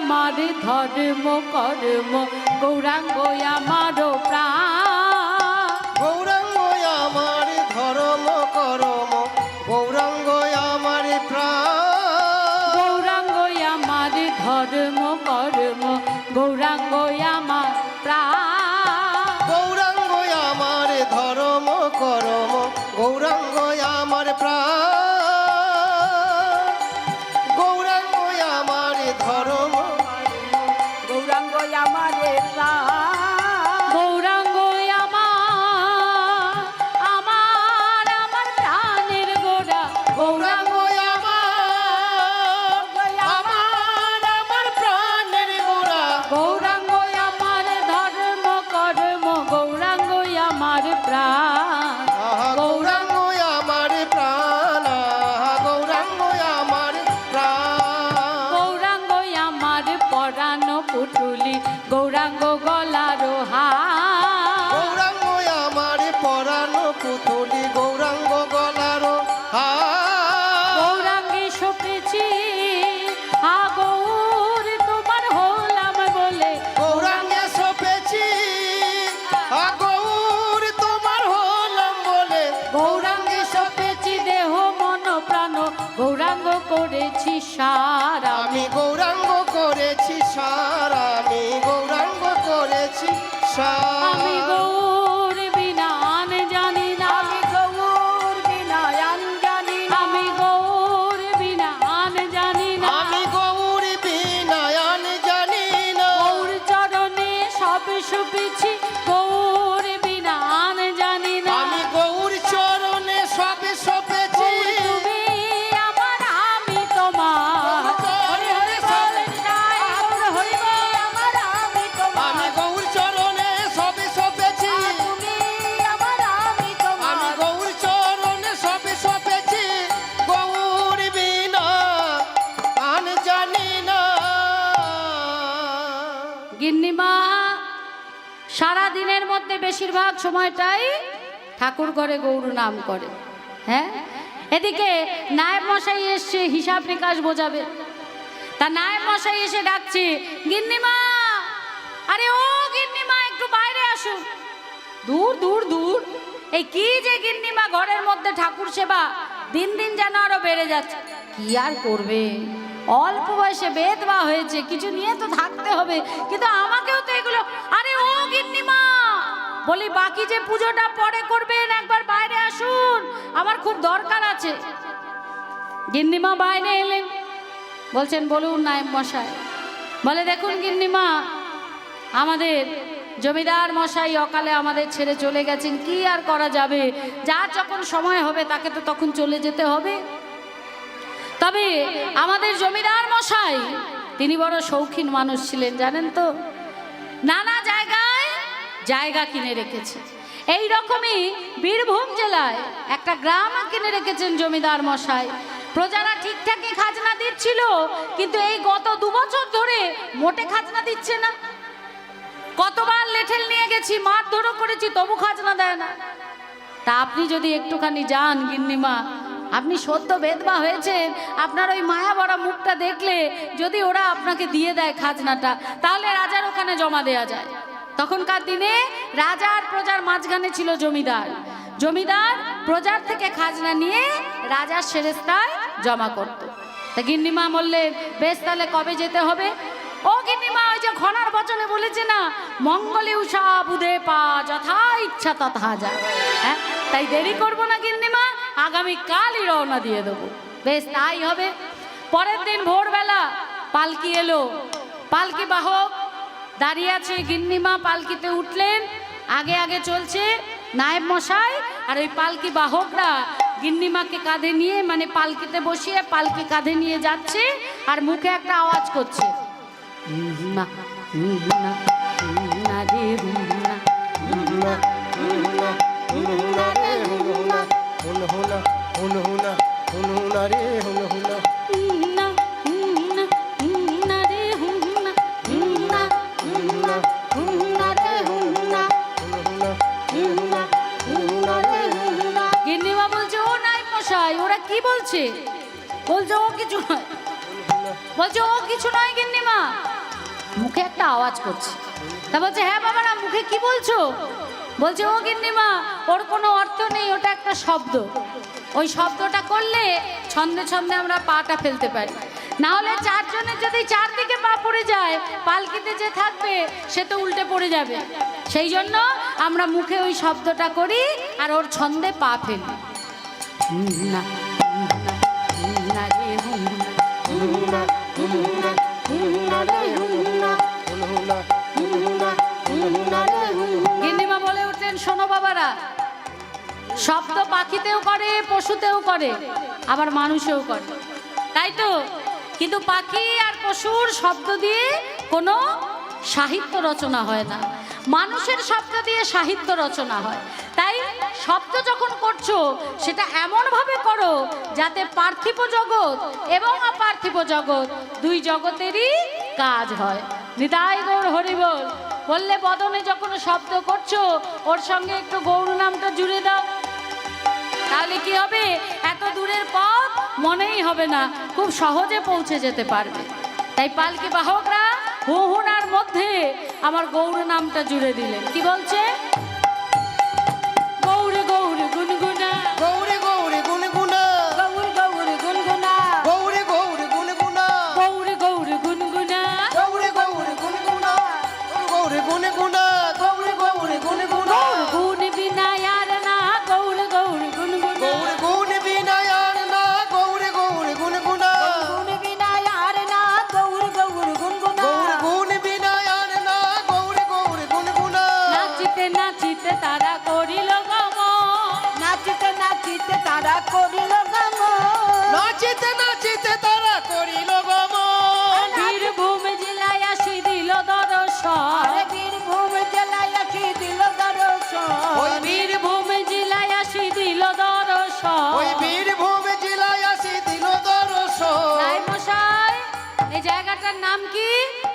আমার ধর্ম কর্ম গৌরাঙ্গ আমার সময়টাই ঠাকুর ঘরে গৌর নাম করে। হ্যাঁ? এদিকে নায়ব মশাই এসছে, হিসাব নিকাশ বোঝাবে। তা নায়ব মশাই এসে ডাকছে, গিন্নিমা! আরে ও গিন্নিমা, একটু বাইরে আসুন দূর দূর দূর। এই কি যে গিন্নিমা, ঘরের মধ্যে ঠাকুর সেবা দিন দিন যেন আরও বেড়ে যাচ্ছে। কি আর করবে? অল্প বয়সে বেদবা হয়েছে, কিছু নিয়ে তো থাকতে হবে। কিন্তু আমাকেও তো এগুলো বলি, বাকি যে পুজোটা পরে করবেন, একবার বাইরে আসুন। আমার খুব দরকার আছে। গিন্নিমা বাইরে এলেন। বলছেন, বলুন নায়েব মশাই। বলে, দেখুন গিন্নিমা, আমাদের জমিদার মশাই অকালে আমাদের ছেড়ে চলে গেছেন। কি আর করা যাবে? যার যখন সময় হবে, তাকে তো তখন চলে যেতে হবে। তবে আমাদের জমিদার মশাই, তিনি বড় শৌখিন মানুষ ছিলেন, জানেন তো? নানা জায়গায় জায়গা কিনে রেখেছে। এই রকমই বীরভূম জেলায় একটা গ্রাম কিনে রেখেছেন জমিদার মশাই। প্রজারা ঠিকঠাকই খাজনা দিচ্ছিল, কিন্তু এই গত দু বছর ধরে মোটে খাজনা দিচ্ছে না। কতবার লেঠেল নিয়ে গেছি, মারধরও করেছি, তবু খাজনা দেয় না। তা আপনি যদি একটুখানি যান, গিন্নিমা, আপনি সদ্য বেদবা হয়েছেন, আপনার ওই মায়া মুখটা দেখলে যদি ওরা আপনাকে দিয়ে দেয় খাজনাটা, তাহলে রাজার ওখানে জমা দেয়া যায়। তখনকার দিনে রাজার প্রজার মাঝখানে ছিল জমিদার। জমিদার প্রজার থেকে খাজনা নিয়ে রাজার সেরেস্তায় জমা করত। তা গিন্নিমা বললেন, বেশ তাহলে কবে যেতে হবে? ও গিন্নিমা ওই যে ঘনার বচনে বলেছে না, মঙ্গলে উষা বুধে পা, যথা ইচ্ছা তথা যা। হ্যাঁ তাই দেরি করব না গিন্নিমা, আগামী কালই রওনা দিয়ে দেবো। বেশ তাই হবে। পরের দিন ভোরবেলা পালকি এলো। পালকি বাহক দাঁড়িয়ে আছে গিন্নিমা পালকিতে উঠলেন আগে আগে চলছে নায়েব মশাই আর ওই পালকি বাহকরা গিন্নিমাকে কাঁধে নিয়ে মানে পালকিতে বসিয়ে পালকি কাঁধে নিয়ে যাচ্ছে আর মুখে একটা আওয়াজ করছে না, না, না করছে তা বলছে হ্যাঁ বাবারা মুখে কি বলছো বলছে ও গিন্নিমা ওর কোনো অর্থ নেই ওটা একটা শব্দ ওই শব্দটা করলে ছন্দে ছন্দে আমরা পাটা ফেলতে পারি না হলে চারজনের যদি চারদিকে পা পড়ে যায় পালকিতে যে থাকবে সে তো উল্টে পড়ে যাবে সেই জন্য আমরা মুখে ওই শব্দটা করি আর ওর ছন্দে পা ফেলি না, না, না না, না, না, না না, গিন্নিমা বলে উঠলেন, শোনো বাবারা শব্দ পাখিতেও করে, পশুতেও করে, আবার মানুষেও করে। তাই তো? কিন্তু পাখি আর পশুর শব্দ দিয়ে কোনো সাহিত্য রচনা হয় না। মানুষের শব্দ দিয়ে সাহিত্য রচনা হয়। তাই শব্দ যখন করছ, সেটা এমনভাবে করো যাতে পার্থিব জগৎ এবং অপার্থিব জগৎ দুই জগতেরই কাজ হয়। নিতাই গৌর হরি বল। বললে বদনে যখন শব্দ করছ, ওর সঙ্গে একটু গৌর নামটা জুড়ে দাও। তাহলে কি হবে? এত দূরের পথ মনেই হবে না, খুব সহজে পৌঁছে যেতে পারবে। তাই পালকি বাহকরা, হুহুনার মধ্যে আমার গৌর নামটা জুড়ে দিলেন। কি বলছে? গৌরে গুনগুনা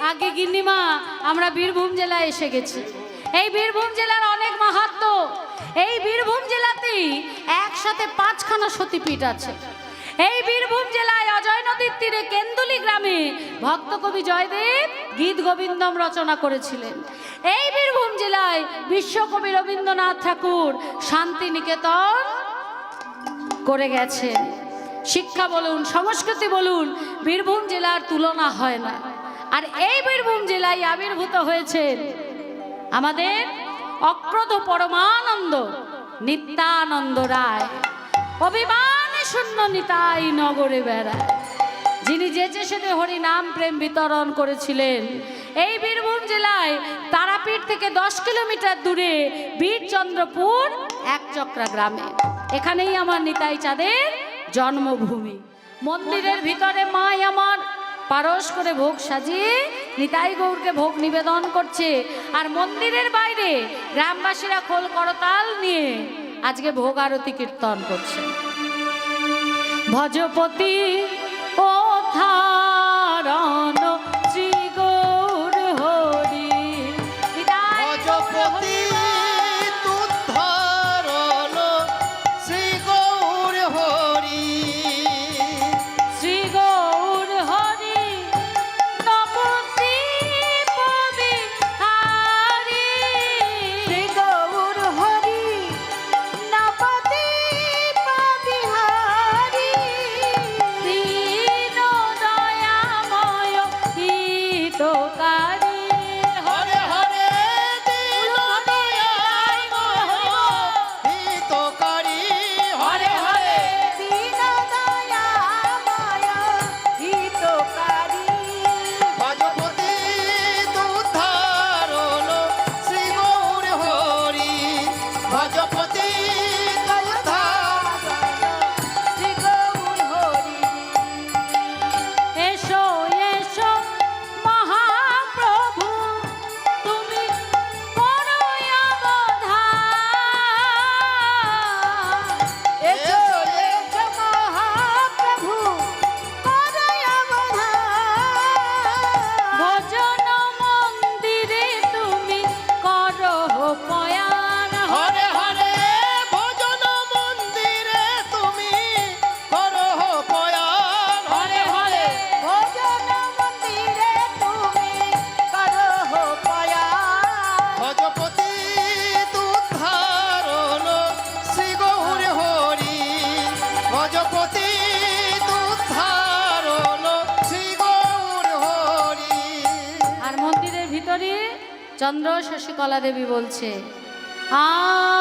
আগে গিন্নিমা, আমরা বীরভূম জেলায় এসে গেছি। এই বীরভূম জেলার অনেক মাহাত্ম। এই বীরভূম জেলাতেই একসাথে পাঁচখানা সতীপীঠ আছে। এই বীরভূম জেলায় অজয় নদীর তীরে কেন্দুলি গ্রামে ভক্ত কবি জয়দেব গীত গোবিন্দম রচনা করেছিলেন। এই বীরভূম জেলায় বিশ্বকবি রবীন্দ্রনাথ ঠাকুর শান্তিনিকেতন করে গেছেন। শিক্ষা বলুন, সংস্কৃতি বলুন, বীরভূম জেলার তুলনা হয় না। আর এই বীরভূম জেলায় আবির্ভূত হয়েছেন আমাদের অক্রত পরমানন্দ নিত্যানন্দ রায়, অভিমানে শূন্য নিতাই নগরে বেড়ায়। যিনি যেচে সেদে হরি নাম প্রেম বিতরণ করেছিলেন, এই বীরভূম জেলায় তারাপীঠ থেকে দশ কিলোমিটার দূরে বীরচন্দ্রপুর একচক্রা গ্রামে। এখানেই আমার নিতাই চাঁদের জন্মভূমি। মন্দিরের ভিতরে মাই আমার পারস করে ভোগ সাজিয়ে নিতাই গৌরকে ভোগ নিবেদন করছে। আর মন্দিরের বাইরে গ্রামবাসীরা খোল করতাল নিয়ে আজকে ভোগ আরতি কীর্তন করছে। ভজপতি, ও থারণ কলাদেবী বলছে আ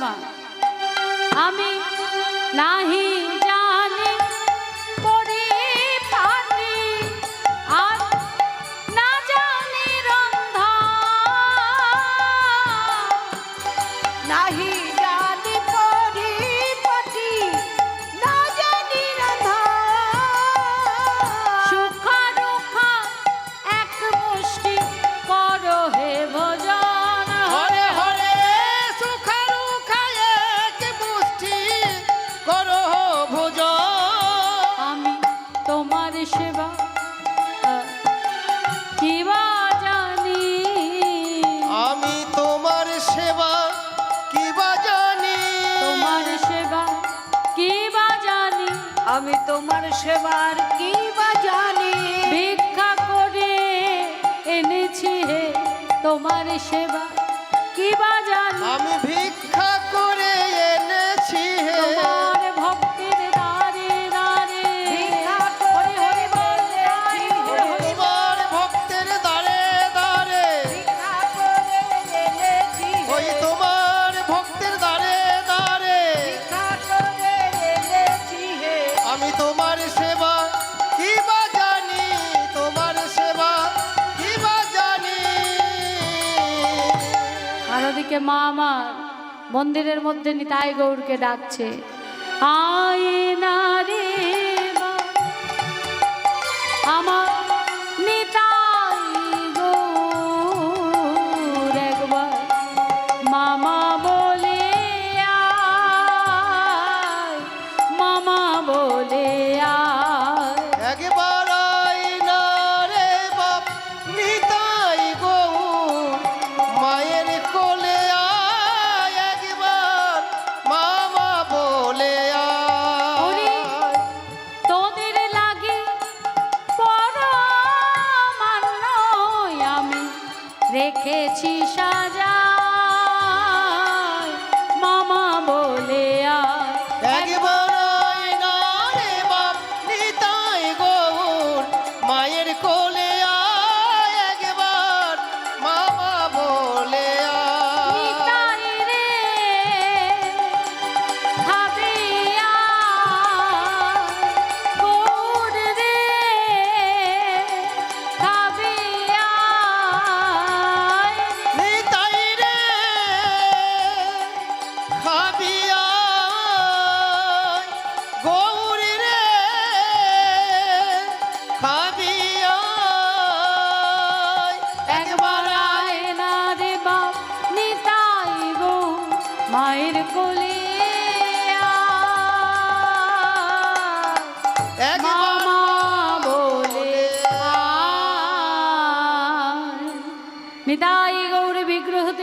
मा आमी नाही। সেবা কি বাজান আমি ভিক্ষা করে মা আমার মন্দিরের মধ্যে নিতাই গৌরকে ডাকছে। আয় নারী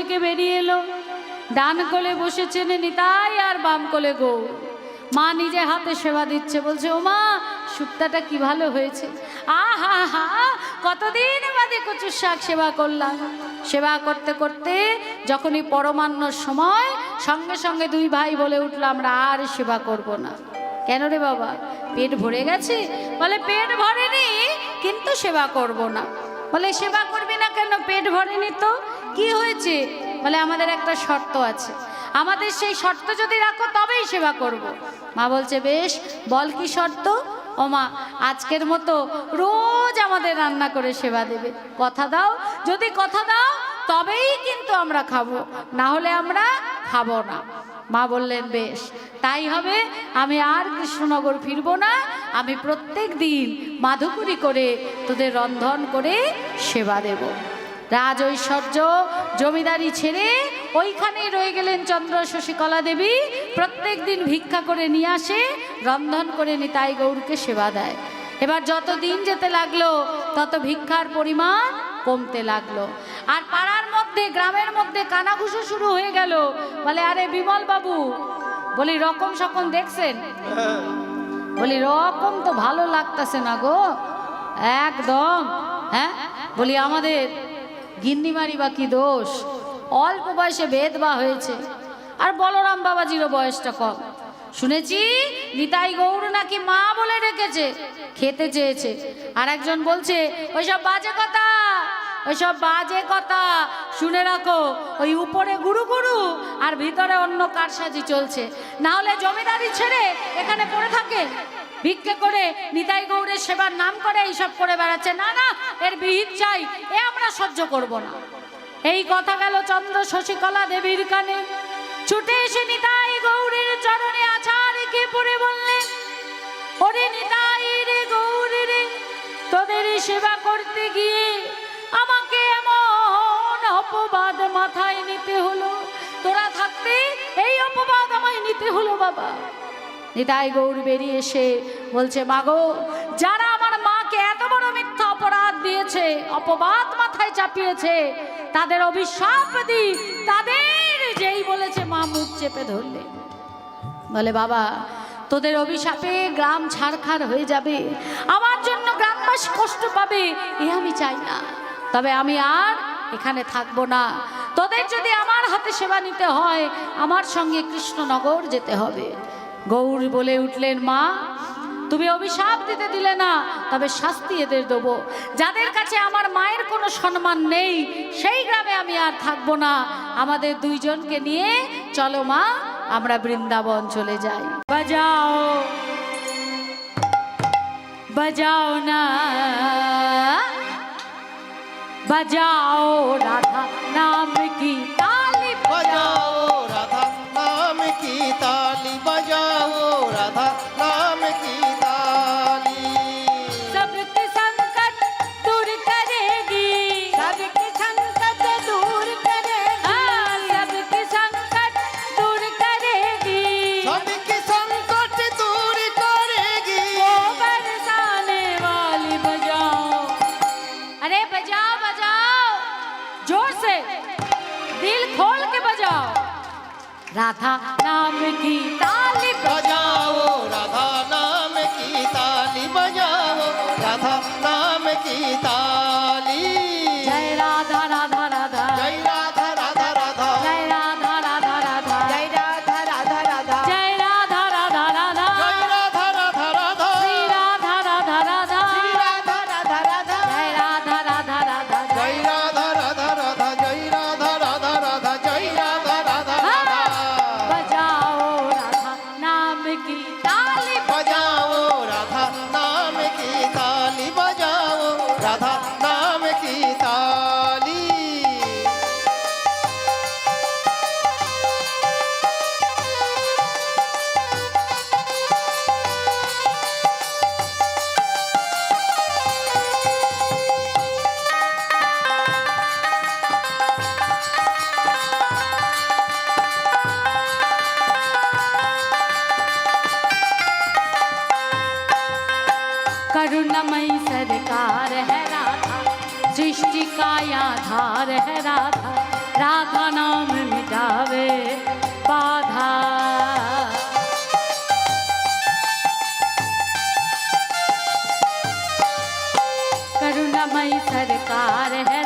থেকে বেরিয়ে এলো। ডান কোলে বসেছেন নিতাই আর বাম কোলে গো। মা নিজে হাতে সেবা দিচ্ছে, বলছে, ও মা শুক্তাটা কি ভালো হয়েছে? আহা, হা, কতদিন বাদে কচুর শাক সেবা করলাম। সেবা করতে করতে যখনই পরমান্নর সময়, সঙ্গে সঙ্গে দুই ভাই বলে উঠল, আমরা আর সেবা করব না। কেন রে বাবা? পেট ভরে গেছে? বলে, পেট ভরেনি, কিন্তু সেবা করব না। বলে, সেবা করবি না কেন? পেট ভরেনি তো? কি হয়েছে? বলে, আমাদের একটা শর্ত আছে। আমাদের সেই শর্ত যদি রাখো, তবেই সেবা করব। মা বলছে, বেশ, বল কি শর্ত? ও মা, আজকের মতো রোজ আমাদের রান্না করে সেবা দেবে। কথা দাও, যদি কথা দাও, তবেই কিন্তু আমরা খাব। না হলে আমরা খাব না। মা বললেন, বেশ, তাই হবে। আমি আর কৃষ্ণনগর ফিরব না। আমি প্রত্যেক দিন মাধুকুরি করে তোদের রন্ধন করে সেবা দেবো। রাজ ঐশ্বর্য জমিদারি ছেড়ে ওইখানেই রয়ে গেলেন চন্দ্র শশীকলা দেবী। প্রত্যেক দিন ভিক্ষা করে নিয়ে আসে, রন্ধন করে নিতাই গৌরকে সেবা দেয়। এবার যত দিন যেতে লাগল, তত ভিক্ষার পরিমাণ কমতে লাগল। আর পাড়ার মধ্যে, গ্রামের মধ্যে কানাঘুষো শুরু হয়ে গেল। বলে, আরে বিমল বাবু বলি, রকম সকম দেখছেন? বলি, রকম তো ভালো লাগতেছে না গো। একদম। হ্যাঁ? বলি, আমাদের গিন্নিমারি বা কি দোষ? অল্প বয়সে বেদ বা হয়েছে। আর বলরাম বাবাজিরও বয়সটা কম। শুনেছি, নিতাই গৌর নাকি মা বলে রেখেছে খেতে চেয়েছে। আর একজন বলছে, ওইসব বাজে কথা, ওইসব বাজে কথা। শুনে রাখো, ওই উপরে গুরু গুরু আর ভিতরে অন্য কারসাজি চলছে। না হলে জমিদারি ছেড়ে এখানে পড়ে থাকে। ভিক্ষে করে নিতাই গৌরের সেবার নাম করে এইসব করে বেড়াচ্ছে। না না, এর বিহিত চাই, এ আমরা সহ্য করব না। এই কথা গেল চন্দ্র শশীকলা দেবীর কানে। ছুটে এসে নিতাই গৌরের চরণে আছাড় রেখে পড়ে বললেন ওরে নিতাই রে গৌরে রে, তোদের সেবা করতে গিয়ে আমাকে এমন অপবাদ মাথায় নিতে হলো। তোরা থাকতে এই অপবাদ আমায় নিতে হলো বাবা। নিতাই গৌর বেরিয়ে এসে বলছে, মাগো, যারা আমার মাকে এত বড় মিথ্যা অপরাধ দিয়েছে, অপবাদ মাথায় চাপিয়েছে, তাদের অভিশাপ দি, তাদের যেই বলেছে, মা মুখ চেপে ধরলে। বলে, বাবা, তোদের অভিশাপে গ্রাম ছাড়খাড় হয়ে যাবে। আমার জন্য গ্রামবাসী কষ্ট পাবে, এ আমি চাই না। তবে আমি আর এখানে থাকব না। তোদের যদি আমার হাতে সেবা নিতে হয়, আমার সঙ্গে কৃষ্ণনগর যেতে হবে। গৌর বলে উঠলেন, মা, তুমি অভিশাপ দিতে দিলে না, তবে শাস্তি এদের দেবো। যাদের কাছে আমার মায়ের কোনো সম্মান নেই, সেই গ্রামে আমি আর থাকব না। আমাদের দুইজনকে নিয়ে চলো, মা, আমরা বৃন্দাবন চলে যাই। বাজাও বাজাও না, বাজাও, রাধা, নাম কি राधा नाम की ताली बजाओ। राधा नाम की ताली बजाओ। राधा नाम की ताली। सृष्टि का आधार है राधा। राधा नाम मिटावे बाधा। मई सरकार है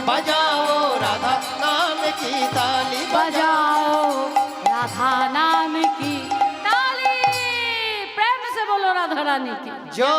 बजाओ राधा नाम की ताली बजाओ राधा नाम की ताली प्रेम से बोलो राधा रानी की जो